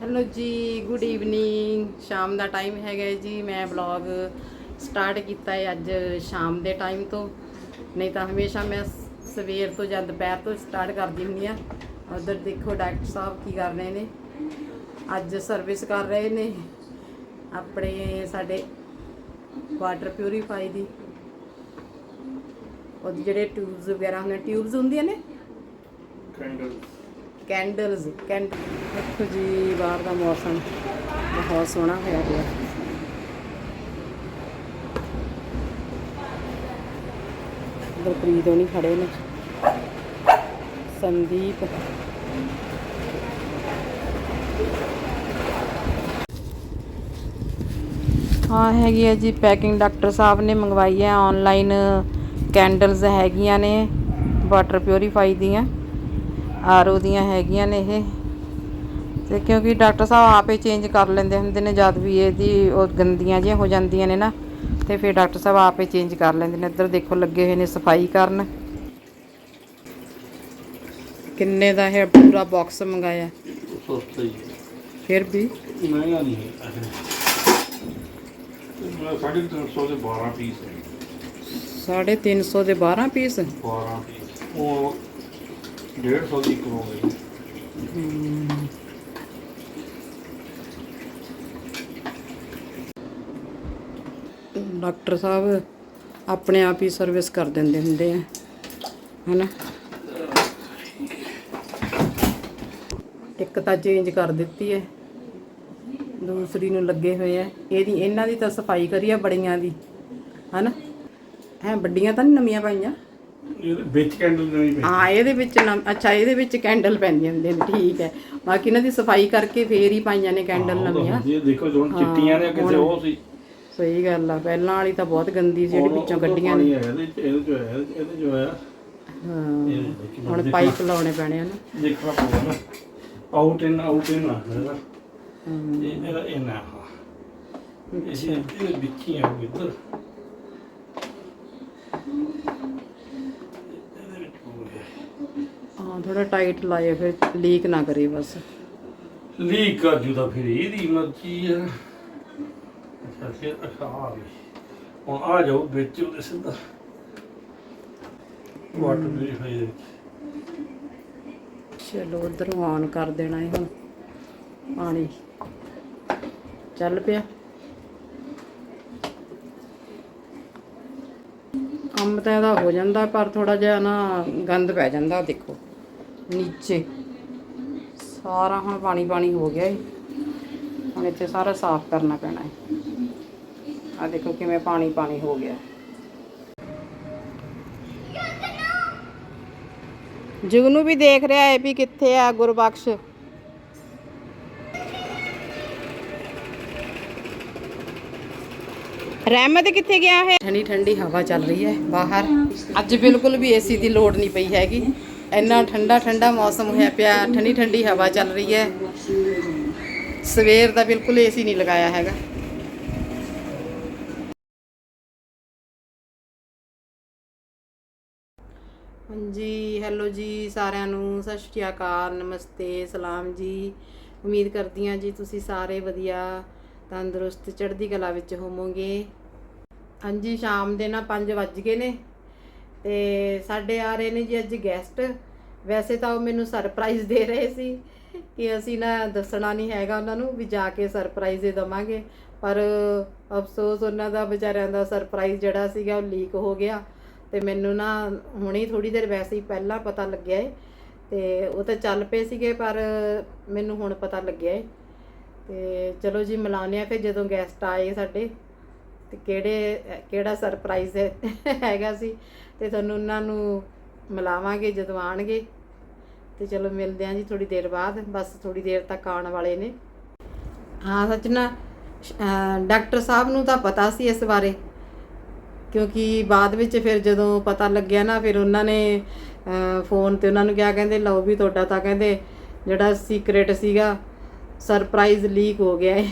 Hello ਜੀ good evening ਸ਼ਾਮ ਦਾ time ਹੈਗਾ ਜੀ। ਮੈਂ ਵਲੌਗ ਸਟਾਰਟ ਕੀਤਾ ਹੈ ਅੱਜ ਸ਼ਾਮ ਦੇ ਟਾਈਮ ਤੋਂ। ਨਹੀਂ ਤਾਂ ਹਮੇਸ਼ਾ ਮੈਂ ਸਵੇਰ ਤੋਂ ਜਾਂ ਦੁਪਹਿਰ ਤੋਂ ਸਟਾਰਟ ਕਰਦੀ ਹੁੰਦੀ ਆ ਉਧਰ ਦੇਖੋ ਡਾਕਟਰ ਸਾਹਿਬ ਕੀ ਕਰ ਰਹੇ ਨੇ। ਅੱਜ ਸਰਵਿਸ ਕਰ ਰਹੇ ਨੇ ਆਪਣੇ ਸਾਡੇ ਵਾਟਰ ਪਿਊਰੀਫਾਈ ਦੀ। ਉਹਦੀ ਜਿਹੜੇ ਟਿਊਬਸ ਵਗੈਰਾ ਹੁੰਦੇ ਟਿਊਬਸ ਹੁੰਦੀਆਂ ਨੇ? ਕੈਂਡਲਸ ਕੈਂਡਲਸ, ਕੈਂਡ ਦੇਖੋ ਜੀ, ਬਾਹਰ ਦਾ ਮੌਸਮ ਬਹੁਤ ਸੋਹਣਾ ਹੋਇਆ ਪਿਆ। ਗੁਰਪ੍ਰੀਤ ਹੋਣੀ ਖੜੇ ਨੇ। ਸੰਦੀਪ। ਹਾਂ, ਹੈਗੀ ਹੈ ਜੀ, ਪੈਕਿੰਗ ਡਾਕਟਰ ਸਾਹਿਬ ਨੇ ਮੰਗਵਾਈ ਹੈ ਆਨਲਾਈਨ ਕੈਂਡਲਸ ਹੈਗੀਆਂ ਨੇ, ਵਾਟਰ ਪਿਊਰੀਫਾਈ ਦੀਆਂ। ਆਰਓ ਦੀਆਂ ਹੈਗੀਆਂ ਨੇ ਇਹ। ਤੇ ਕਿਉਂਕਿ ਡਾਕਟਰ ਸਾਹਿਬ ਆਪੇ ਚੇਂਜ ਕਰ ਲੈਂਦੇ ਹੁੰਦੇ ਨੇ ਜਦ ਵੀ ਇਹਦੀ ਉਹ ਗੰਦੀਆਂ ਜਿਹੀਆਂ ਹੋ ਜਾਂਦੀਆਂ ਨੇ ਨਾ ਤੇ ਫਿਰ ਡਾਕਟਰ ਸਾਹਿਬ ਆਪੇ ਚੇਂਜ ਕਰ ਲੈਂਦੇ ਨੇ। ਇੱਧਰ ਦੇਖੋ ਲੱਗੇ ਹੋਏ ਨੇ ਸਫ਼ਾਈ ਕਰਨ। ਕਿੰਨੇ ਦਾ ਇਹ ਪੂਰਾ ਬਾਕਸ ਮੰਗਾਇਆ? ਸਸਤਾ ਹੀ ਫਿਰ ਵੀ? ਮਹਿੰਗਾ ਨਹੀਂ ਹੈ। ਮੈਂ ਸਾਢੇ ਤਿੰਨ ਸੌ ਦੇ 12 ਪੀਸ ਹੈ 350 ਦੇ 12 ਪੀਸ? 12 ਪੀਸ। ਉਹ 150 ਦੀ ਇੱਕ ਹੋ ਗਈ ਡਾਕਟਰ ਸਾਹਿਬ ਆਪਣੇ ਆਪ ਹੀ ਸਰਵਿਸ ਕਰ ਦਿੰਦੇ ਹੁੰਦੇ ਆ, ਹਨਾ? ਇੱਕ ਤਾਂ ਚੇਂਜ ਕਰ ਦਿੱਤੀ ਹੈ, ਦੂਸਰੀ ਨੂੰ ਲੱਗੇ ਹੋਏ ਆ। ਇਹਦੀ, ਇਹਨਾਂ ਦੀ ਤਾਂ ਸਫ਼ਾਈ ਕਰੀ ਆ ਬੜੀਆਂ ਦੀ, ਹਨਾ? ਹੈ, ਵੱਡੀਆਂ ਤਾਂ ਨਹੀਂ ਨਵੀਆਂ ਪਾਈਆਂ? ਇਹਦੇ ਵਿੱਚ ਕੈਂਡਲ ਨਹੀਂ ਪਈ ਹਾਂ ਇਹਦੇ ਵਿੱਚ ਨਵ- ਅੱਛਾ ਇਹਦੇ ਵਿੱਚ ਕੈਂਡਲ ਪੈਂਦੀਆਂ ਹੁੰਦੀਆਂ ਨੇ ਠੀਕ ਹੈ। ਬਾਕੀ ਇਹਨਾਂ ਦੀ ਸਫ਼ਾਈ ਕਰਕੇ ਫੇਰ ਹੀ ਪਾਈਆਂ ਨੇ ਕੈਂਡਲ ਨਵੀਆਂ ਇਹ ਦੇਖੋ ਜੋ ਹੁਣ ਚਿੱਟੀਆਂ ਨੇ ਕਿਸੇ ਉਹ ਸੀ। ਸਹੀ ਗੱਲ ਆ ਪਹਿਲਾਂ ਵਾਲੀ ਤਾਂ ਬਹੁਤ ਗੰਦੀ ਸੀ ਜਿਹੜੀ ਵਿੱਚੋਂ ਕੱਢੀਆਂ ਨੇ। ਇਹਦੇ ਚ ਹੋਇਆ ਇਹਦੇ ਹੋਇਆ। ਹਾਂ ਦੇਖੀ ਹੁਣ ਪਾਈਪ ਲਾਉਣੇ ਪੈਣੇ ਆ ਨਾ। ਦੇਖਣਾ ਪਊਗਾ ਨਾ। ਆਊਟ ਇਨ ਆਊਟ ਇਨ ਨਾ ਇਹ ਇਹਦਾ ਇਹ ਨਾ ਇਹ ਇਹ ਵਿੱਚ ਹੀ ਆ ਇੱਧਰ ਇਹਦੇ ਵਿੱਚ ਹੋ ਗਿਆ ਹਾਂ ਥੋੜਾ ਟਾਈਟ ਲਾਏ ਫਿਰ ਲੀਕ ਨਾ ਕਰੇ ਬਸ। ਲੀਕ ਕਰ ਜੂ ਤਾਂ ਫਿਰ ਇਹਦੀ ਮਰਜ਼ੀ ਆ। ਅੱਛਾ ਫਿਰ ਅੱਛਾ ਆ ਗਈ ਹੁਣ ਆ ਜਾਓ ਵਿੱਚ ਉਹਦੇ ਸਿੱਧਾ। ਵਾਟਰ ਪਿਊਰੀਫਾਈ ਦੇ ਵਿੱਚ। ਚਲੋ ਉਧਰੋਂ ਆਨ ਕਰ ਦੇਣਾ ਹੈ ਹੁਣ। ਪਾਣੀ। ਚੱਲ ਪਿਆ। ਕੰਮ ਤਾਂ ਇਹਦਾ ਹੋ ਜਾਂਦਾ ਪਰ ਥੋੜਾ ਜਿਹਾ ਨਾ ਗੰਦ ਪੈ ਜਾਂਦਾ ਦੇਖੋ। ਨੀਚੇ। ਸਾਰਾ ਹੁਣ ਪਾਣੀ ਪਾਣੀ ਹੋ ਗਿਆ ਏ। ਹੁਣ ਇੱਥੇ ਸਾਰਾ ਸਾਫ਼ ਕਰਨਾ ਪੈਣਾ ਹੈ ਆ ਦੇਖੋ ਕਿਵੇਂ ਪਾਣੀ ਪਾਣੀ ਹੋ ਗਿਆ। ਜੁਗਨੂ ਵੀ ਦੇਖ ਰਿਹਾ ਹੈ ਵੀ ਕਿੱਥੇ ਆ ਗੁਰਬਖਸ਼। ਰਹਿਮਤ ਕਿੱਥੇ ਗਿਆ ਹੈ ਠੰਡੀ ਠੰਡੀ ਹਵਾ ਚੱਲ ਰਹੀ ਹੈ ਬਾਹਰ। ਅੱਜ ਬਿਲਕੁਲ ਵੀ ਏਸੀ ਦੀ ਲੋੜ ਨਹੀਂ ਪਈ ਹੈਗੀ। ਇੰਨਾ ਠੰਡਾ ਠੰਡਾ ਮੌਸਮ ਹੋਇਆ ਪਿਆ, ਠੰਡੀ ਠੰਡੀ ਹਵਾ ਚੱਲ ਰਹੀ ਹੈ। ਸਵੇਰ ਦਾ ਬਿਲਕੁਲ ਏਸੀ ਨਹੀਂ ਲਗਾਇਆ ਹੈਗਾ। ਹਾਂਜੀ, ਹੈਲੋ ਜੀ, ਸਾਰਿਆਂ ਨੂੰ, ਸਤਿ ਸ਼੍ਰੀ ਅਕਾਲ, ਨਮਸਤੇ, ਸਲਾਮ ਜੀ। ਉਮੀਦ ਕਰਦੀ ਹਾਂ ਜੀ ਤੁਸੀਂ ਸਾਰੇ ਵਧੀਆ, ਤੰਦਰੁਸਤ, ਚੜ੍ਹਦੀ ਕਲਾ ਵਿੱਚ ਹੋਵੋਗੇ। ਹਾਂਜੀ, ਸ਼ਾਮ ਦੇ ਨਾ 5 ਵੱਜ ਗਏ ਨੇ। ਤੇ ਸਾਡੇ ਆ ਰਹੇ ਨੇ ਜੀ ਅੱਜ ਗੈਸਟ ਵੈਸੇ ਤਾਂ ਉਹ ਮੈਨੂੰ ਸਰਪ੍ਰਾਈਜ਼ ਦੇ ਰਹੇ ਸੀ ਕਿ ਅਸੀਂ ਨਾ ਦੱਸਣਾ ਨਹੀਂ ਹੈਗਾ ਉਹਨਾਂ ਨੂੰ ਵੀ ਜਾ ਕੇ ਸਰਪ੍ਰਾਈਜ਼ ਦੇ ਦਵਾਂਗੇ। ਪਰ ਅਫਸੋਸ ਉਹਨਾਂ ਦਾ, ਵਿਚਾਰਿਆਂ ਦਾ ਸਰਪ੍ਰਾਈਜ਼ ਜਿਹੜਾ ਸੀਗਾ ਉਹ ਲੀਕ ਹੋ ਗਿਆ। ਤੇ ਮੈਨੂੰ ਨਾ ਹੁਣੇ ਥੋੜੀ ਦੇਰ ਵੈਸੇ ਹੀ ਪਹਿਲਾਂ ਪਤਾ ਲੱਗਿਆ ਏ। ਤੇ ਉਹ ਤਾਂ ਚੱਲ ਪਏ ਸੀਗੇ, ਪਰ ਮੈਨੂੰ ਹੁਣ ਪਤਾ ਲੱਗਿਆ ਏ। ਤੇ ਚਲੋ ਜੀ ਮਿਲਾਉਂਦੇ ਆ ਫਿਰ ਜਦੋਂ ਗੈਸਟ ਆਏ ਸਾਡੇ। ਤੇ ਕਿਹੜੇ, ਕਿਹੜਾ ਸਰਪ੍ਰਾਈਜ਼ ਹੈਗਾ ਸੀ। ਤੇ ਤੁਹਾਨੂੰ ਉਹਨਾਂ ਨੂੰ ਮਿਲਾਵਾਂਗੇ ਜਦੋਂ ਆਣਗੇ ਤੇ ਚਲੋ ਮਿਲਦੇ ਆਂ ਜੀ ਥੋੜੀ ਦੇਰ ਬਾਅਦ, ਬਸ ਥੋੜੀ ਦੇਰ ਤੱਕ ਆਉਣ ਵਾਲੇ ਨੇ। ਹਾਂ, ਸੱਚ ਨਾ ਡਾਕਟਰ ਸਾਹਿਬ ਨੂੰ ਤਾਂ ਪਤਾ ਸੀ ਇਸ ਬਾਰੇ। ਕਿਉਂਕਿ ਬਾਅਦ ਵਿੱਚ ਫਿਰ ਜਦੋਂ ਪਤਾ ਲੱਗਿਆ ਨਾ, ਫਿਰ ਉਹਨਾਂ ਨੇ ਫੋਨ ਤੇ ਉਹਨਾਂ ਨੂੰ ਕਿਹਾ, ਕਹਿੰਦੇ, ਲਓ ਵੀ ਤੁਹਾਡਾ ਤਾਂ ਕਹਿੰਦੇ, ਜਿਹੜਾ ਸੀਕ੍ਰੇਟ ਸੀਗਾ ਸਰਪ੍ਰਾਈਜ਼ ਲੀਕ ਹੋ ਗਿਆ ਹੈ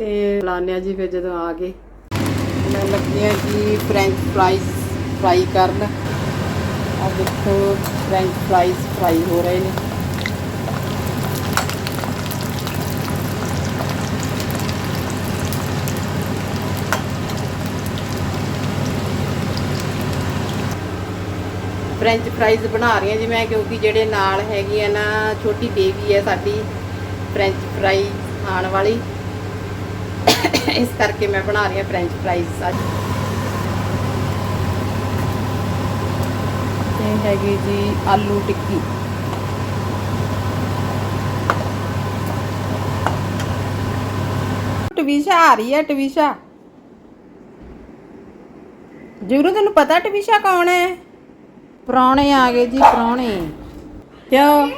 ਤੇ ਲਾਨਿਆ ਜੀ ਫਿਰ ਜਦੋਂ ਆ ਗਏ। ਮੈਂ ਲੱਗਦੀ ਆ ਜੀ ਫ੍ਰੈਂਚ ਫ੍ਰਾਈਜ਼ ਫਰਾਈ ਕਰਨ। ਆ ਦੇਖੋ ਫ੍ਰੈਂਚ ਫ੍ਰਾਈਜ਼ ਫਰਾਈ ਹੋ ਰਹੇ ਨੇ। ਫ੍ਰੈਂਚ ਫਰਾਈਜ਼ ਬਣਾ ਰਹੀ ਹਾਂ ਜੀ ਮੈਂ, ਕਿਉਂਕਿ ਜਿਹੜੇ ਨਾਲ ਹੈਗੀ ਆ ਨਾ, ਛੋਟੀ ਬੇਬੀ ਹੈ ਸਾਡੀ ਫ੍ਰੈਂਚ ਫਰਾਈ ਖਾਣ ਵਾਲੀ। ਇਸ ਕਰਕੇ ਮੈਂ ਬਣਾ ਰਹੀ ਹਾਂ ਫ੍ਰੈਂਚ ਫਰਾਈਜ਼ ਅੱਜ। ਇਹ ਹੈਗੀ ਜੀ ਆਲੂ ਟਿੱਕੀ। ਟਵੀਸ਼ਾ ਆ ਰਹੀ ਹੈ, ਟਵੀਸ਼ਾ। ਜੁਗਰੂ ਤੈਨੂੰ ਪਤਾ ਟਵੀਸ਼ਾ ਕੌਣ ਹੈ? ਪ੍ਰਾਹੁਣੇ ਆ ਗਏ ਜੀ, ਪ੍ਰਾਹੁਣੇ। ਕਿਉਂ? ਆ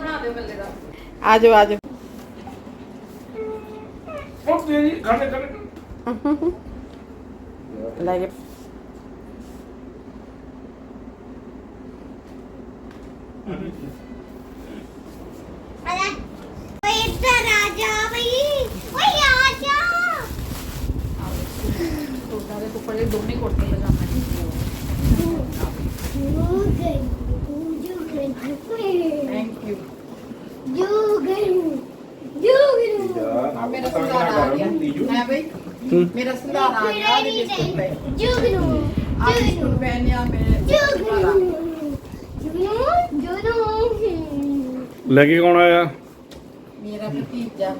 ਜਾਓ ਆ ਜਾਓ ਉਹ ਤੇਰੀ ਖੜੇ ਖੜੇ ਲੈ ਕੇ ਇੱਧਰ ਆ ਜਾ ਬਈ ਓਏ ਆ ਜਾ ਥੈਂਕ ਯੂ ਮੇਰਾ ਸੰਧਾਰਾ ਆ ਗਿਆ। ਹੈ ਬਈ ਮੇਰਾ ਸੰਧਾਰਾ ਆ ਗਿਆ ਉਹਦੇ ਬਿਸਕੁਟ ਪਏ ਆ ਬਿਸਕੁਟ ਪਏ ਨੇ ਆ। ਮੇਰੇ। ਲੈ ਕੇ ਕੌਣ ਆਇਆ? ਮੇਰਾ ਭਤੀਜਾ।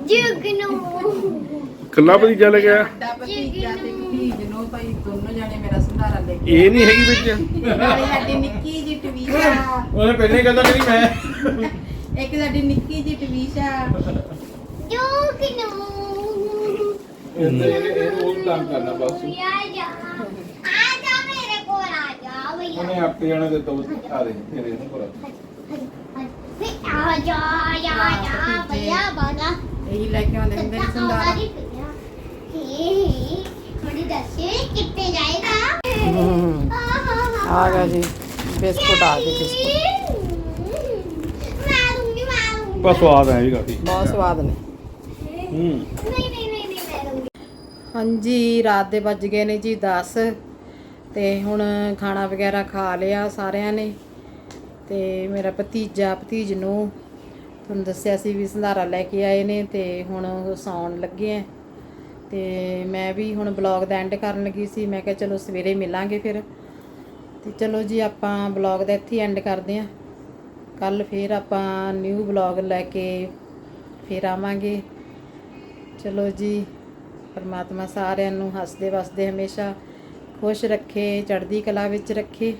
ਕੱਲਾ ਭਤੀਜਾ ਲੈ ਗਿਆ ਵੱਡਾ ਭਤੀਜਾ ਤੇ ਭਤੀਜ ਨੂੰ ਭਾਈ ਦੋਨੋਂ ਜਾਣੇ ਮੇਰਾ ਸੰਧਾਰਾ ਲੈ ਕੇ ਇਹ ਨਹੀਂ ਹੈਗੀ ਵਿੱਚ। ਨਾਲੇ ਸਾਡੀ ਨਿੱਕੀ ਜੀ ਟਵੀਸ਼ਾ ਉਹਨੇ ਪਹਿਲੇ ਹੀ ਕਹਿੰਦਾ ਨਹੀਂ ਮੈਂ। ਇੱਕ ਸਾਡੀ ਨਿੱਕੀ ਜੀ ਟਵੀਸ਼ਾ ਇਹ ਇਹ ਉਹ ਕੰਮ ਕਰਨਾ ਬਸ। ਉਹਨੇ ਆਪੇ ਜਾਣਾ ਤੇ ਤੋ ਆ ਦੇ ਤੇਰੇ ਨੂੰ ਪਰ ਆ। ਜਾ ਜਾ ਜਾ ਭਈਆ ਬਾਗਾ ਇਹੀ ਲੈ ਕੇ ਆਉਂਦੇ ਹੁੰਦੇ ਨੇ ਸੰਧਾਰਾ। ਥੋੜੀ ਦੱਸੇ ਕਿੱਥੇ ਜਾਏਗਾ? ਆ ਗਿਆ ਜੀ ਬਿਸਕੁਟ ਆ ਗਏ ਬਿਸਕੁਟ ਬਸ ਸਵਾਦ ਹੈ ਜੀ ਕਾਫੀ। ਬਹੁਤ ਸਵਾਦ ਨੇ। ਹੂੰ। ਨਹੀਂ ਨਹੀਂ ਨਹੀਂ ਨਹੀਂ ਮੈਂ ਦੂੰਗੀ ਹਾਂਜੀ ਰਾਤ ਦੇ ਵੱਜ ਗਏ ਨੇ ਜੀ 10 ਤੇ ਹੁਣ ਖਾਣਾ ਵਗੈਰਾ ਖਾ ਲਿਆ ਸਾਰਿਆਂ ਨੇ। ਤੇ ਮੇਰਾ ਭਤੀਜਾ ਭਤੀਜ ਨੂੰ ਤੁਹਾਨੂੰ ਦੱਸਿਆ ਸੀ ਵੀ ਸੰਧਾਰਾ ਲੈ ਕੇ ਆਏ ਨੇ ਤੇ ਹੁਣ ਉਹ ਸੌਣ ਲੱਗੇ ਆ ਤੇ ਮੈਂ ਵੀ ਹੁਣ ਬਲੌਗ ਦਾ ਐਂਡ ਕਰਨ ਲੱਗੀ ਸੀ। ਮੈਂ ਕਿਹਾ ਚਲੋ ਸਵੇਰੇ ਮਿਲਾਂਗੇ ਫਿਰ। ਤੇ ਚਲੋ ਜੀ ਆਪਾਂ ਬਲੌਗ ਦਾ ਇੱਥੇ ਐਂਡ ਕਰਦੇ ਆਂ। ਕੱਲ ਫੇਰ ਆਪਾਂ ਨਿਊ ਬਲੌਗ ਲੈ ਕੇ ਫੇਰ ਆਵਾਂਗੇ। ਚਲੋ ਜੀ, ਪਰਮਾਤਮਾ ਸਾਰਿਆਂ ਨੂੰ ਹੱਸਦੇ ਵਸਦੇ ਹਮੇਸ਼ਾ ਖੁਸ਼ ਰੱਖੇ, ਚੜ੍ਹਦੀ ਕਲਾ ਵਿੱਚ ਰੱਖੇ।